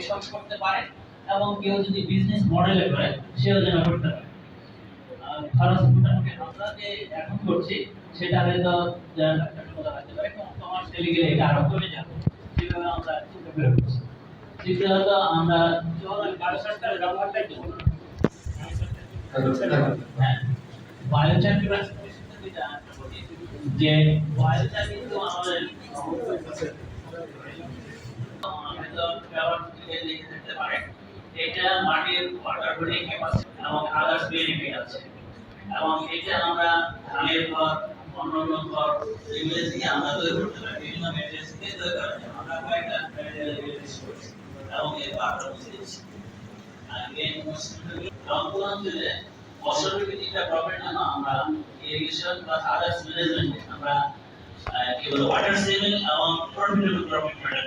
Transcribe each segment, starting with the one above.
কৃষক করতে পারে এবং কেউ যদি বিজনেস মডেলে করে সেও যেন করতে পারে। খরচ মোটামুটি আমরা যে এখন করছি সেটা হয়তো হতে পারে কমার্শিয়ালি গেলে এটা আরও কমে যাবে। সেভাবে আমরা চিন্তা করে করছি দ্বিতীয়ত আমরা যখন বারো সরকারের ব্যবহারটা কি বলব? হ্যাঁ বায়োচার যেটা যে বায়োচার কিন্তু আমাদের হয়তো ব্যবহার থেকে দেখে থাকতে পারে। এটা মাটির ওয়াটার হোল্ডিং ক্যাপাসিটি এবং আদার্স বেনিফিট আছে। এবং এটা আমরা ধানের ঘর, অন্যান্য ঘর, এগুলো থেকে আমরা তৈরি করতে পারি। বিভিন্ন ম্যাটেরিয়ালস থেকে তৈরি করা যায় আমরা কয়েকটা ম্যাটেরিয়াল করছি এবং এর পাত্র বুঝিয়েছি রংপুর অঞ্চলে বছরের তিনটা প্রবলেম না আমরা ইরিগেশন বা আদার্স ম্যানেজমেন্ট আমরা কি বলব ওয়াটার সেভিং এবং প্রফিটেবল প্রফিট মেটার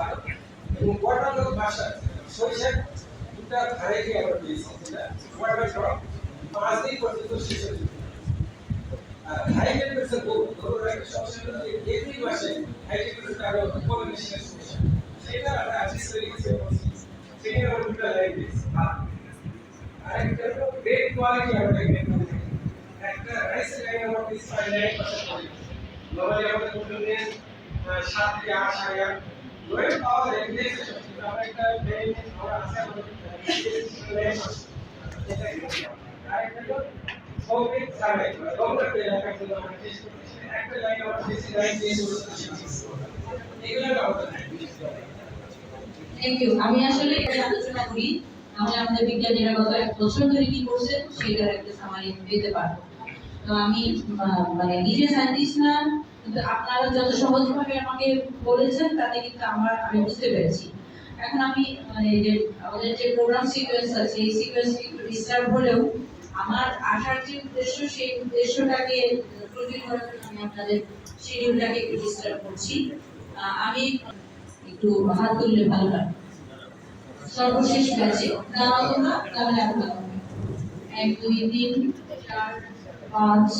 খুব এবং ওয়াটার ভাষা সরিষা দুটা ধারে গিয়ে আমরা দিয়েছি যেটা ওয়াটার সব পাঁচ দিন পর্যন্ত শেষ হয়ে যেত। হাই টেম্পারেচার বহুত একটা সমস্যা হলো মাসে হাই টেম্পারেচার আরও পলিনেশনের সমস্যা সেটা আমরা আজকে তৈরি করতে সেটা আমরা দুটো লাইন দিয়েছি আর হলো গ্রেড কোয়ালিটি আমরা একটা রাইস লাইন আমরা দিয়েছি ফাইভ নাইন পার্সেন্ট নর্মালি আমাদের সাত থেকে আট সাড়ে আট লোয়ের পাওয়া যায় আমরা একটা লাইন আমরা আছে আমাদের লাইন এটা আর একটা হলো সৌভিক সার্ভে ডক্টর এলাকা থেকে আমরা টেস্ট করতেছি একটা লাইন আমরা বেশি লাইন দিয়ে শুরু করতেছি এগুলো ডক্টর থ্যাংক ইউ আমি আসলে আলোচনা করি। আমি আমাদের বিজ্ঞানীরা গত এক বছর ধরে কি করছে, সেটার একটা সামারি দিতে পারব। তো আমি মানে নিজে সায়েন্টিস্ট না কিন্তু আপনারা যত সহজভাবে আমাকে বলেছেন, তাতে কিন্তু আমার, আমি বুঝতে পেরেছি। এখন আমি মানে যে, আমাদের যে প্রোগ্রাম সিকোয়েন্স আছে, এই সিকোয়েন্স একটু ডিস্টার্ব হলেও আমার আসার যে উদ্দেশ্য, সেই উদ্দেশ্যটাকে প্রতিদিন করার আমি আপনাদের শিডিউলটাকে একটু ডিস্টার্ব করছি। আমি একটু হাত তুললে ভালো হয়। সর্বশেষ ব্যাচে তোমরা তাহলে দাঁড়াবো এক, দুই, তিন, চার, পাঁচ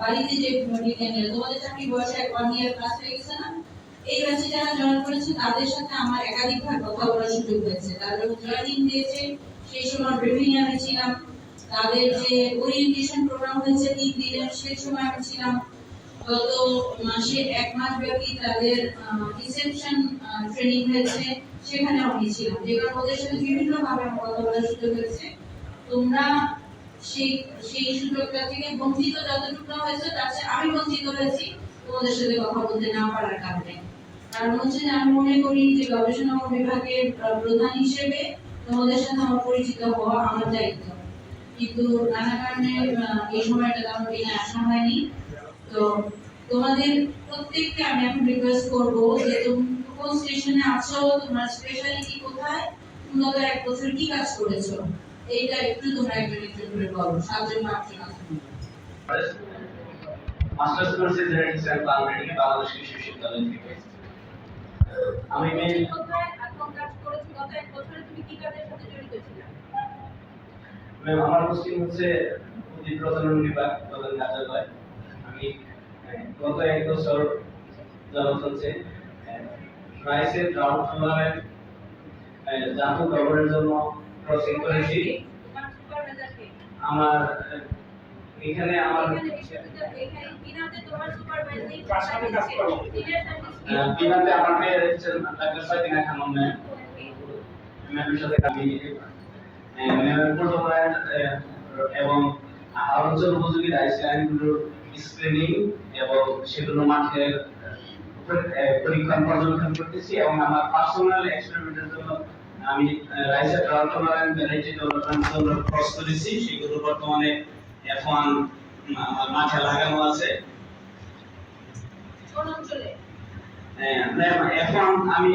বাড়িতে যে বিজ্ঞানীরা তোমাদের চাকরি বয়সে ওয়ান ইয়ার ক্লাস হয়ে গেছে না এই ব্যাচে যারা জয়েন করেছে তাদের সাথে আমার একাধিকবার কথা বলার সুযোগ হয়েছে। যখন জয়েনিং দিয়েছে, সেই সময় ব্রিফিং আমি ছিলাম। তাদের যে ওরিয়েন্টেশন প্রোগ্রাম হয়েছে তিন দিনের সেই সময় আমি ছিলাম। গত মাসে এক মাস ব্যাপী তাদের রিসেপশন ট্রেনিং হয়েছে। সেখানে আমি ছিলাম। যে কারণে ওদের সাথে বিভিন্ন ভাবে আমার কথা বলার সুযোগ হয়েছে। তোমরা সেই সেই সুযোগটা থেকে বঞ্চিত যতটুকু হয়েছে, তার চেয়ে আমি বঞ্চিত হয়েছি তোমাদের সাথে কথা বলতে না পারার কারণে। কারণ হচ্ছে যে আমি মনে করি যে গবেষণা বিভাগের প্রধান হিসেবে তোমাদের সাথে আমার পরিচিত হওয়া আমার দায়িত্ব। কিন্তু নানা কারণে এই সময়টা তেমন দিনে আসা হয়নি। তো তোমাদের প্রত্যেককে আমি এখন রিকোয়েস্ট করব যে তুমি কোন স্টেশনে আছো তোমার স্পেশালিটি কোথায় তুমি এক বছর কি কাজ করেছ? এইটা একটু তোমরা একজন একজন করে বলো সাতজন আটজন আছো মাস্টার্স কোর্সে অ্যান্ড প্লান্ট মেডিকেল বাংলাদেশ কৃষি বিশ্ববিদ্যালয় থেকে। আমি মেইন কোথায় কোন কাজ করেছ গত এক বছরে তুমি কি কাজের সাথে জড়িত ছিলে? আমার পোস্টিং হচ্ছে প্রজনন বিভাগ প্রধান কার্যালয়। আমি গত এক বছর যাবত হচ্ছে রাইসের ড্রাউট টুর্নামেন্ট জাতীয় গভর্নের জন্য ক্রসিং করেছি। আমার এখানে আমার বিনাতে আমার মেয়ের হচ্ছেন ডাক্তার সাইদিনা খানম ম্যাম। ম্যামের সাথে আমি প্রোটোকল এবং আলোচনা উপযোগী রাইস স্ক্রিনিং এবং সেগুলো মাঠের পরীক্ষণ পর্যবেক্ষণ করতেছি এবং আমার পার্সোনাল এক্সপেরিমেন্টের জন্য আমি রাইসের ড্রাউট ভ্যারাইটি ডেভেলপমেন্ট জন্য কোর্স করেছি। সেগুলো বর্তমানে এখন মাঠে লাগানো আছে। এখন আমি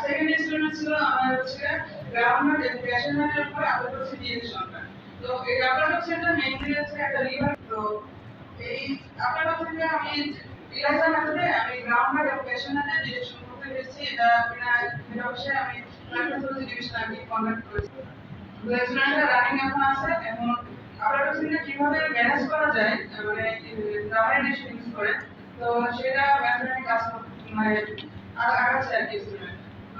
সেকেন্ড এক্সপেরিমেন্ট ছিল আমার হচ্ছে গ্রাউন্ড এবং ক্যাশনারের উপর আপাতত ডিরেকশনটা তো এই আপাততটা মেইনলি হচ্ছে একটা লিভার তো এই আপাতত থেকে আমি ইলাজা মেথডে আমি গ্রাউন্ড এবং ক্যাশনারে ডিরেকশন করতে পেরেছি, এটা বিনা এটা হচ্ছে আমি প্ল্যাটফর্ম ডিভিশন আমি কন্ডাক্ট করেছি তো রানিং এখন আছে এবং আপাততটা কীভাবে ম্যানেজ করা যায় মানে রাবারেশন ইউজ করে, তো সেটা ম্যাথমেটিক কাজ মানে আগাচ্ছে আর কি।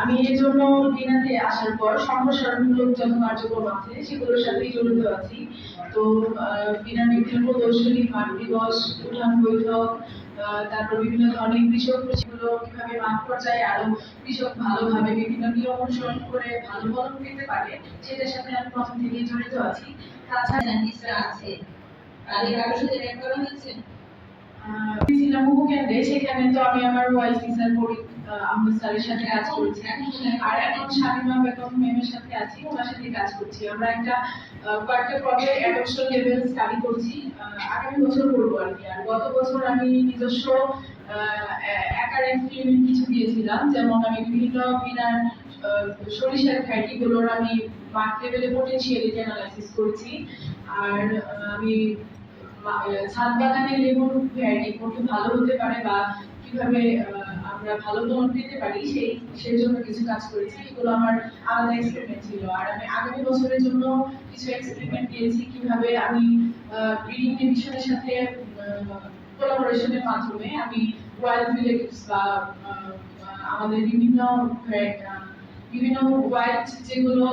আমি এই জন্য বিনাতে আসার পর সম্প্রসারণমূলক যত কার্যক্রম আছে, সেগুলোর সাথেই জড়িত আছি। তো বিনার বিভিন্ন প্রদর্শনী, মাঠ দিবস, উঠান বৈঠক তারপর বিভিন্ন ধরনের কৃষক, সেগুলো কীভাবে মাঠ পর্যায়ে আরও কৃষক ভালোভাবে বিভিন্ন নিয়ম অনুসরণ করে ভালো ফলন পেতে পারে, সেটার সাথে আমি প্রথম থেকেই জড়িত আছি। তাছাড়া সায়েন্টিস্টরা আছে। তাদের কারোর সাথে করা হয়েছে? সেখানে তো আমি আমার ওয়াইসি স্যার পরি আহমেদ স্যারের সাথে কাজ আর এখন শামিমা বেগম সাথে আছি, ওনার সাথে কাজ করছি। আমরা একটা কয়েকটা লেভেল স্টাডি করছি। আগামী বছর করব আর কি। আর গত বছর আমি নিজস্ব কিছু দিয়েছিলাম। যেমন আমি বিভিন্ন বিনার সরিষার ভ্যারাইটিগুলোর আমি মাঠ লেভেলে পোটেনশিয়ালিটি অ্যানালাইসিস করেছি। আর আমি ছাদ বাগানে লেবুর ভ্যারাইটি ভালো হতে পারে বা কীভাবে আমরা ভালো ফলন পেতে পারি সেই সেই জন্য কিছু কাজ করেছি। এগুলো আমার আলাদা এক্সপেরিমেন্ট ছিল। আর আমি আগামী বছরের জন্য কিছু এক্সপেরিমেন্ট দিয়েছি কীভাবে আমি ব্রিডিং ডিভিশনের সাথে কোলাবোরেশনের মাধ্যমে আমি ওয়াইল্ড ভিলেজ বা আমাদের বিভিন্ন বিভিন্ন ওয়াইল্ড যেগুলো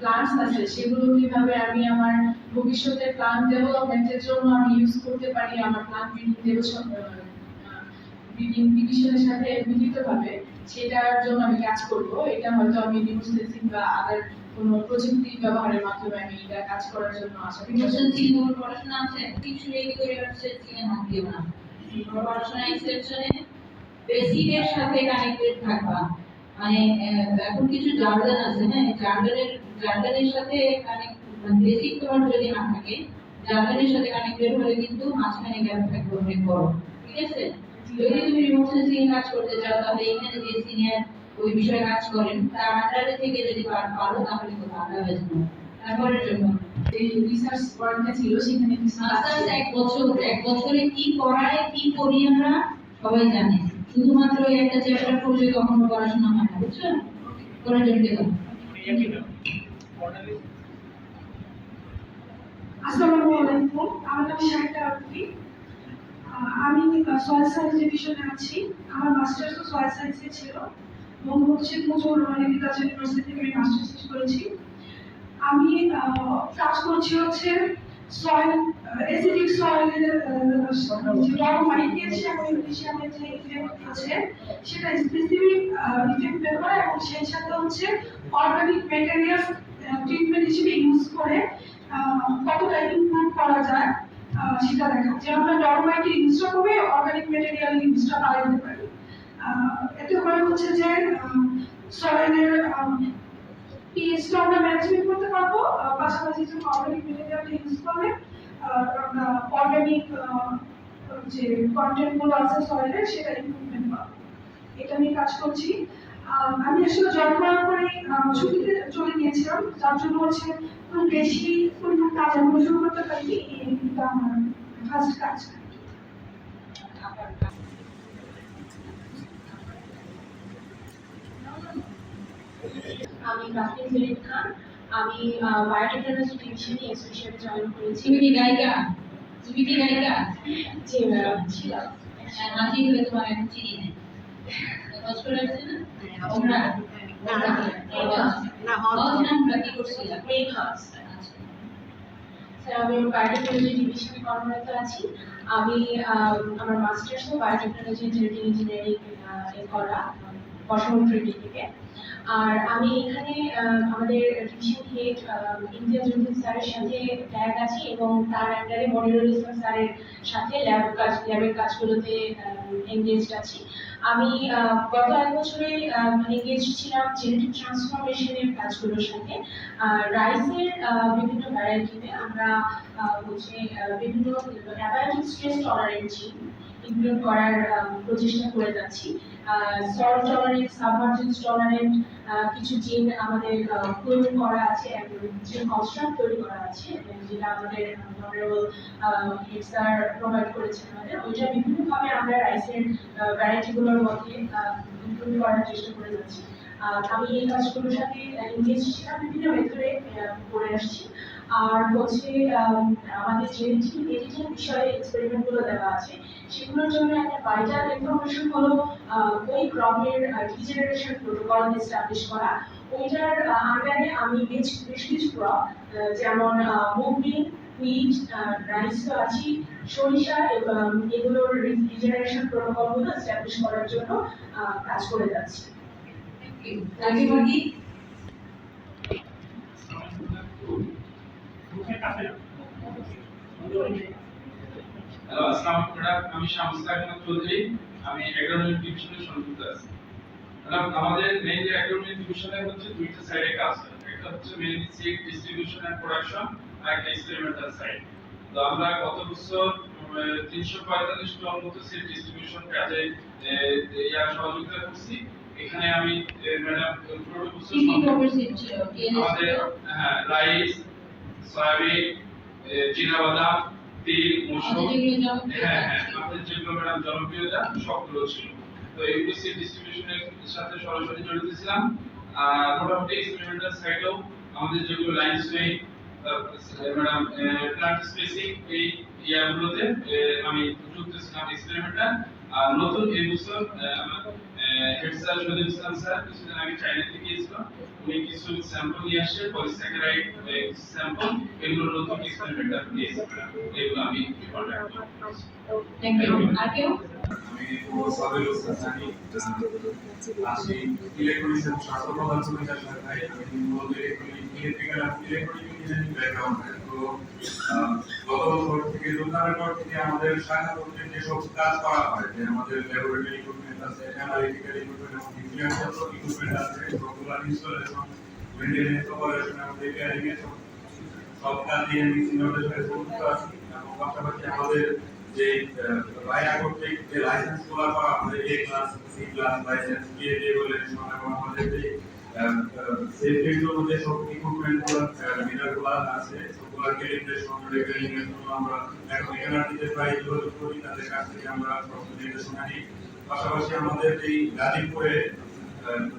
প্লান্টস আছে, সেগুলো কীভাবে আমি আমার ভবিষ্যতের প্লান্ট ডেভেলপমেন্টের জন্য আমি ইউজ করতে পারি, আমার প্লান্ট ব্রিডিং ডেভেলপমেন্ট ব্রিডিং সাথে মিলিতভাবে সেটার জন্য আমি কাজ করব। এটা হয়তো আমি ডিমোস্টেসিং বা আদার কোনো প্রযুক্তি ব্যবহারের মাধ্যমে আমি এটা কাজ করার জন্য আশা করি। চিনি তোমার পড়াশোনা আছে? কিছু এই করে হচ্ছে চিনে হাত দিও না। পড়াশোনা এক্সটেনশনে বেসিকের সাথে কানেক্টেড থাকবা। মানে এখন কিছু জার্গান আছে হ্যাঁ? জার্গানের জার্গানের সাথে কানেক্ট বেসিক তোমার যদি না থাকে জার্গানের সাথে কানেক্টেড হলে কিন্তু মাঝখানে গ্যাপ থাকবে অনেক বড়। ঠিক আছে? যদি তুমি সেন্সিং কাজ করতে চাও তাহলে এখানে যে সিনিয়র ওই বিষয়ে কাজ করেন। তার আন্ডারে থেকে যদি পারো তাহলে তো ভালো হয়ে যাবে। তারপরের জন্য এই রিসার্চ ওয়ার্কটা ছিল সেখানে মাস্টার্স এক বছর এক বছরে কি পড়ায় কি করি আমরা সবাই জানে। শুধুমাত্র ওই একটা চ্যাপ্টার পড়লে কখনো পড়াশোনা হয় না বুঝছ? করার জন্য আসসালামু আলাইকুম। আমার নাম শাহিদা আহ, আমি সয়েল সায়েন্স ডিভিশনে আছি। আমার মাস্টার্স মাস্টার্সও সয়েল সায়েন্সে ছিল। মোহাম্মদ শেখ মুজিবুর রহমান ইউনিভার্সিটি থেকে আমি মাস্টার্স করেছি। আমি কাজ করছি হচ্ছে সয়েল সয়েলের ইফেক্ট আছে সেটা ইফেক্ট এবং সেই সাথে হচ্ছে অর্গানিক ট্রিটমেন্ট ইউজ করে কতটা ইমপ্রুভ করা যায়। সেটা যে আমরা নরমাইটি ইউজটা করে অর্গানিক মেটেরিয়াল ইউজটা বাড়াতে পারি। এতে করে হচ্ছে যে সয়েলের পিএইচটা আমরা ম্যানেজমেন্ট করতে পারব। পাশাপাশি যে অর্গানিক মেটেরিয়াল ইউজ করলে অর্গানিক যে কন্টেন্টগুলো আছে সয়েলের সেটা ইমপ্রুভমেন্ট পাবো। এটা নিয়ে কাজ করছি। আমি আসলে জন্মার পরে ছুটিতে চলে গিয়েছিলাম। যার জন্য হচ্ছে খুব বেশি পরিমাণ কাজ আমি শুরু করতে পারিনি। এটা আমার ফার্স্ট কাজ আমি রাফিন জলিল খান আমি বায়োটেকনোলজি ডিভিশনে হিসেবে জয়েন করেছি তুমি গায়িকা তুমি কি গায়িকা জি ম্যাডাম ছিলাম হ্যাঁ, নাচি হলে তোমার এখন চিনি নেই কাজ করে আসছে না তোমরা না, না, না, আমরা কি করছিলাম মেইন হাউস আচ্ছা স্যার আমি বায়োটেকনোলজি ডিভিশনে কর্মরত আছি। আমি আমার মাস্টার্সও বায়োটেকনোলজি জেনেটিক ইঞ্জিনিয়ারিং করা। বর্ষমান ট্রেনিং থেকে। আর আমি এখানে আমাদের ডিভিশন হেড ইন্ডিয়া জ্যোতি স্যারের সাথে ট্যাগ আছি এবং তার আন্ডারে মনিরুল ইসলাম স্যারের সাথে ল্যাব কাজ ল্যাবের কাজগুলোতে এনগেজড আছি। আমি গত এক বছরে এনগেজ ছিলাম জেনেটিক ট্রান্সফরমেশনের কাজগুলোর সাথে। রাইসের বিভিন্ন ভ্যারাইটিতে আমরা হচ্ছে বিভিন্ন abiotic stress tolerant gene include করার প্রচেষ্টা করে যাচ্ছি। সল্ট টলারেন্ট টলারেন্ট কিছু জিন আমাদের তৈরি করা আছে কনস্ট্রাক্ট তৈরি করা আছে যেটা আমাদের প্রোভাইড আমাদের, ওইটা বিভিন্নভাবে আমরা রাইসের ভ্যারাইটিগুলোর মধ্যে করার চেষ্টা করে যাচ্ছি। আমি এই কাজগুলোর সাথে এনগেজ ছিলাম, বিভিন্ন মেথডে করে আসছি। আর হচ্ছে আমাদের যে এডিটিং বিষয়ে এক্সপেরিমেন্টগুলো দেওয়া আছে, সেগুলোর জন্য একটা ভাইটাল ইনফরমেশন হলো ওই ক্রপের ডিজেনারেশন প্রোটোকল এস্টাবলিশ করা। ওইটার আন্ডারে আমি বেশ বেশ কিছু ক্রপ যেমন মুগ বিন হুইট রাইস তো আছি, সরিষা এগুলোর রিজেনারেশন প্রোটোকলগুলো এস্টাবলিশ করার জন্য কাজ করে যাচ্ছি। আগে হ্যালো আসসালামু আলাইকুম আমি শামসুল আহমদ চৌধুরী। আমি এগ্রোনমি ডিভিশনে সংযুক্ত আছি। আমাদের মেইন যে এগ্রোনমি ডিভিশনে হচ্ছে দুইটা সাইডে কাজ হয়। একটা হচ্ছে mainly seed distribution and production আর একটা এক্সপেরিমেন্টাল সাইড তো আমরা গত বছর তিনশো পঁয়তাল্লিশ টন মতো সিড ডিস্ট্রিবিউশন কাজে আহ, ইয়া সহযোগিতা করছি। এখানে আমি ম্যাডাম আমাদের হ্যাঁ রাইস সয়াবিন চীনাবাদাম তিল মসুর। হ্যাঁ হ্যাঁ আমাদের যেগুলো ম্যাডাম জনপ্রিয়তা সবগুলো ছিল। তো ইউপিসি ডিস্ট্রিবিউশনের সাথে সরাসরি জড়িত ছিলাম। আর মোটামুটি এক্সপেরিমেন্টাল সাইডেও আমাদের যেগুলো line sowing madam plant spacing এই ইয়াগুলোতে আমি যুক্ত ছিলাম এক্সপেরিমেন্টাল আর নতুন এই বছর আহ, আমার হেড স্যার শহীদ স্যার কিছুদিন আগে চাইনা থেকে গিয়েছিল উনি কিছু স্যাম্পল নিয়ে আসছে পলিস্যাকারাইড স্যাম্পল এগুলো নতুন এক্সপেরিমেন্টাল দিয়েছে এগুলো আমি কন্ট্যাক্ট করছি। থ্যাংক ইউ আমি সাবিল হোসেন সানি আসি ইলেকট্রনিক্স এবং স্বাস্থ্য প্রধান সুবিধা শাখায় ইলেকট্রিক্যাল ইলেকট্রনিক ইঞ্জিনিয়ারিং ব্যাকগ্রাউন্ড পর আমাদের শাখা করতে যেসব কাজ করা হয় যে আমাদের যে রায়না কর্তৃক যে লাইসেন্সগুলো করা হয় A class C class licence দিয়ে দিয়ে বলে আমাদের যে সেফটির জন্য যে সব ইকুইপমেন্টগুলো মিটারগুলো আছে, সবগুলো ক্যালিব্রেশন এর জন্য আমরা এখন এনআরটিতে প্রায় যোগাযোগ করি, তাদের কাছ থেকে আমরা সব নির্দেশনা নিই পাশাপাশি আমাদের এই গাজীপুরে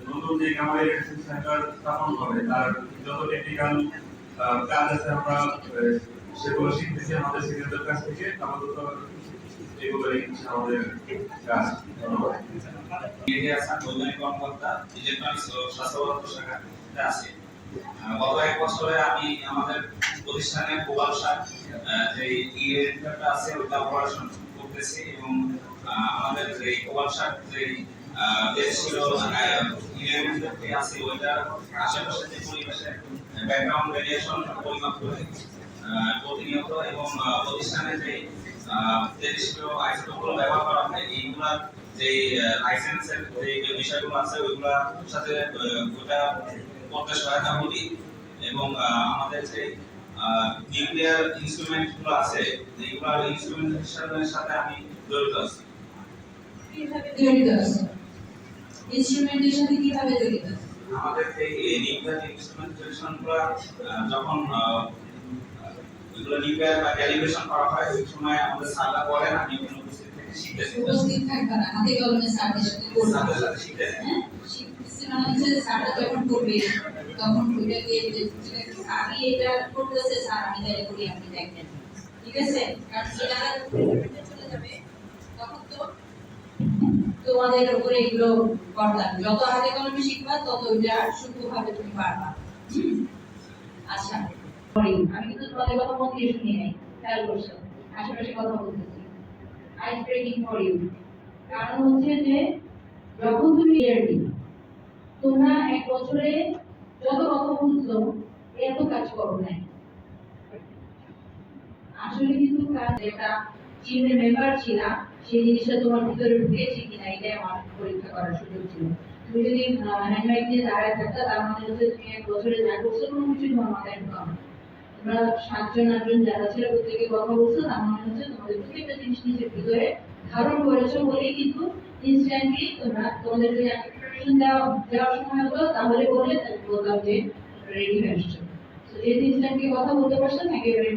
নতুন যে আমাদের সেন্টার স্থাপন হবে, তার যত টেকনিক্যাল কাজ আছে আমরা সেগুলো শিখতেছি আমাদের সিনিয়রদের কাছ থেকে আপাতত এগুলোই হচ্ছে আমাদের কাজ। ধন্যবাদ। বৈজ্ঞানিক কর্মকর্তা ইলেকট্রনিক্স ও শাখাতে আছে। গত এক বছরে আমি আমাদের প্রতিষ্ঠানে প্রবাল যে ইয়েটা আছে ওটা অপারেশন করতেছি এবং আমাদের যে প্রবাল সার যে আশেপাশে যে পরিবেশে ব্যাকগ্রাউন্ড রেডিয়েশন পরিমাপ করে। প্রতিনিয়ত এবং প্রতিষ্ঠানে যে যে নিষ্ক্রিয় আইসোটোপগুলো ব্যবহার করা হয় এইগুলার যে লাইসেন্সের যে বিষয়গুলো আছে ওইগুলোর সাথে ওটা করতে সহায়তা করি এবং আমাদের যে নিউক্লিয়ার ইনস্ট্রুমেন্টগুলো আছে এইগুলোর ইনস্ট্রুমেন্টের সাথে আমি জড়িত আছি। জড়িত আছে? ইনস্ট্রুমেন্টের সাথে কীভাবে জড়িত আমাদের এই নিউক্লিয়ার ইনস্ট্রুমেন্টেশন যখন নিউক্লিয়ার বা ক্যালিব্রেশন করা হয় ওই সময় আমাদের স্যাররা বলেন আমি ওখানে উপস্থিত থেকে শিখতেছি উপস্থিত থাকবে না। হাতে কলমে স্যারদের সাথে করবে। সাথে শিখতেছি হ্যাঁ? মানে হচ্ছে যে যখন করবে তখন ওইটাকে যে ঠিক আছে আমি এটা করতেছে স্যার আমি তাই করি আপনি দেখেন। ঠিক আছে? কারণ সেটা চলে যাবে। তখন তো তোমাদের উপরে এগুলো করতাম। যত হাতে কলমে শিখবা তত ওইটা সূক্ষ্মভাবে তুমি পারবা। আচ্ছা। কারণ হচ্ছে যে, যখন তুমি তোমরা এক বছরে যত কথা বলছো এত কাজ করো নাই। আসলে কিন্তু টিমের মেম্বার ছিলাম সেই জিনিসটা তোমার ভিতরে ঢুকেছে কিনা, এটাই আমার পরীক্ষা করার সুযোগ ছিল। তুমি যদি নিয়ে দাঁড়ায় থাকতে, তার মানে তুমি এক বছরে যা করছ, কোনো কিছু তোমার মাথায় না। তোমরা সাতজন, আটজন যারা ছিল প্রত্যেকে কথা বলছো তার মনে হচ্ছে তোমাদের জিনিস ধারণ করেছ বলেই কিন্তু ইনস্ট্যান্টলি তোমরা তোমাদের যদি দেওয়া, দেওয়ার সময় হতো তাহলে বললে তাহলে বলতাম যে রেডি হয়ে আসছো তো যেহেতু ইনস্ট্যান্টলি কথা বলতে পারছ থ্যাংক ইউ ভেরি